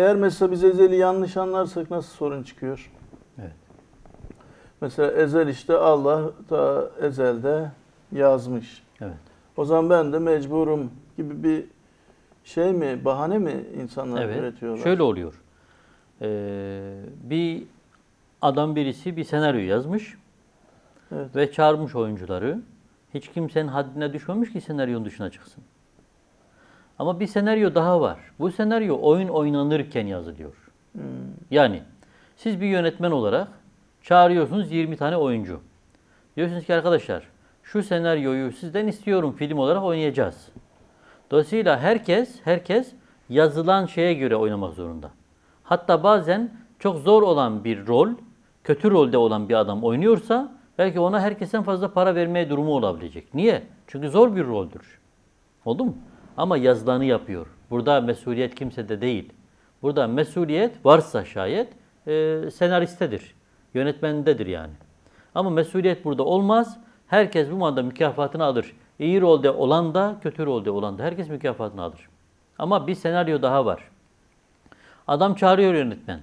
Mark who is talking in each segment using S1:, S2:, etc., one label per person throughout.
S1: eğer mesela biz ezeli yanlış anlarsak nasıl sorun çıkıyor?
S2: Evet.
S1: Mesela ezel işte Allah da ezelde yazmış.
S2: Evet.
S1: O zaman ben de mecburum gibi bir şey mi, bahane mi insanlar
S2: Evet.
S1: üretiyorlar?
S2: Şöyle oluyor. Ee, bir adam birisi bir senaryo yazmış
S1: Evet.
S2: ve çağırmış oyuncuları. Hiç kimsenin haddine düşmemiş ki senaryonun dışına çıksın. Ama bir senaryo daha var. Bu senaryo oyun oynanırken yazılıyor.
S1: Hmm.
S2: Yani siz bir yönetmen olarak çağırıyorsunuz 20 tane oyuncu. Diyorsunuz ki arkadaşlar şu senaryoyu sizden istiyorum film olarak oynayacağız. Dolayısıyla herkes herkes yazılan şeye göre oynamak zorunda. Hatta bazen çok zor olan bir rol, kötü rolde olan bir adam oynuyorsa belki ona herkesten fazla para vermeye durumu olabilecek. Niye? Çünkü zor bir roldür. Oldu mu? Ama yazılanı yapıyor. Burada mesuliyet kimsede değil. Burada mesuliyet varsa şayet e, senaristedir. Yönetmendedir yani. Ama mesuliyet burada olmaz. Herkes bu manda mükafatını alır. İyi rolde olan da kötü rolde olan da herkes mükafatını alır. Ama bir senaryo daha var. Adam çağırıyor yönetmen.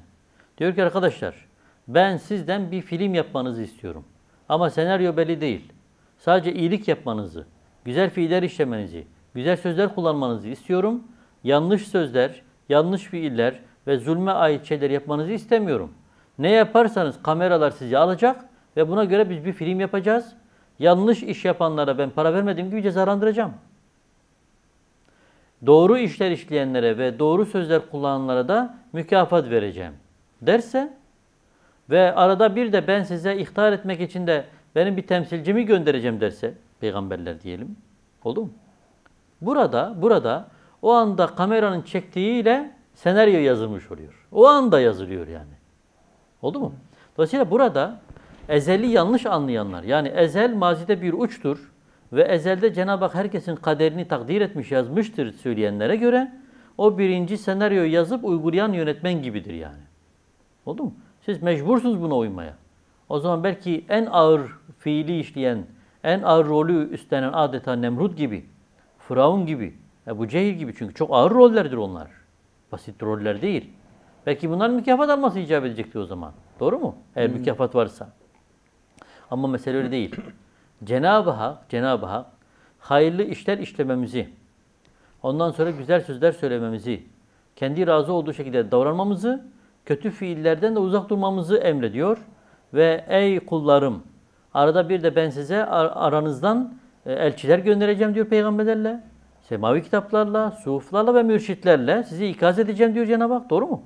S2: Diyor ki arkadaşlar ben sizden bir film yapmanızı istiyorum. Ama senaryo belli değil. Sadece iyilik yapmanızı, güzel fiiller işlemenizi, güzel sözler kullanmanızı istiyorum. Yanlış sözler, yanlış fiiller ve zulme ait şeyler yapmanızı istemiyorum. Ne yaparsanız kameralar sizi alacak ve buna göre biz bir film yapacağız. Yanlış iş yapanlara ben para vermediğim gibi cezalandıracağım. Doğru işler işleyenlere ve doğru sözler kullananlara da mükafat vereceğim derse ve arada bir de ben size ihtar etmek için de benim bir temsilcimi göndereceğim derse peygamberler diyelim. Oldu mu? Burada burada o anda kameranın çektiğiyle senaryo yazılmış oluyor. O anda yazılıyor yani. Oldu mu? Dolayısıyla burada ezeli yanlış anlayanlar yani ezel mazide bir uçtur ve ezelde Cenab-ı Hak herkesin kaderini takdir etmiş yazmıştır söyleyenlere göre o birinci senaryoyu yazıp uygulayan yönetmen gibidir yani. Oldu mu? Siz mecbursunuz buna uymaya. O zaman belki en ağır fiili işleyen, en ağır rolü üstlenen adeta Nemrut gibi, Firavun gibi, Ebu Cehil gibi çünkü çok ağır rollerdir onlar. Basit roller değil. Belki bunların mükafat alması icap edecekti o zaman. Doğru mu? Eğer mükafat varsa. Ama mesele öyle değil. Cenab-ı Hak, Cenab-ı Hak hayırlı işler işlememizi, ondan sonra güzel sözler söylememizi, kendi razı olduğu şekilde davranmamızı, kötü fiillerden de uzak durmamızı emrediyor. Ve ey kullarım, arada bir de ben size ar- aranızdan elçiler göndereceğim diyor peygamberlerle. Semavi kitaplarla, suhuflarla ve mürşitlerle sizi ikaz edeceğim diyor Cenab-ı Hak. Doğru mu?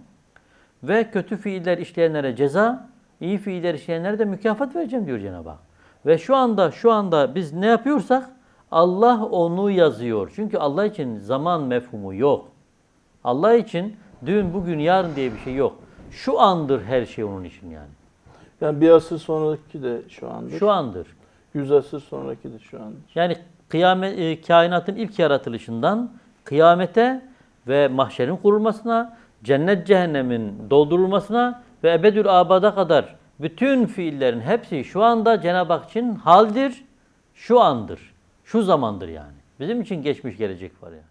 S2: Ve kötü fiiller işleyenlere ceza, iyi fiiller işleyenlere de mükafat vereceğim diyor Cenab-ı Hak. Ve şu anda şu anda biz ne yapıyorsak Allah onu yazıyor. Çünkü Allah için zaman mefhumu yok. Allah için dün, bugün, yarın diye bir şey yok. Şu andır her şey onun için yani.
S1: Yani bir asır sonraki de şu andır.
S2: Şu andır.
S1: Yüz asır sonraki de şu andır.
S2: Yani kıyamet, e, kainatın ilk yaratılışından kıyamete ve mahşerin kurulmasına, cennet cehennemin doldurulmasına ve ebedül abada kadar bütün fiillerin hepsi şu anda Cenab-ı Hak için haldir, şu andır, şu zamandır yani. Bizim için geçmiş gelecek var yani.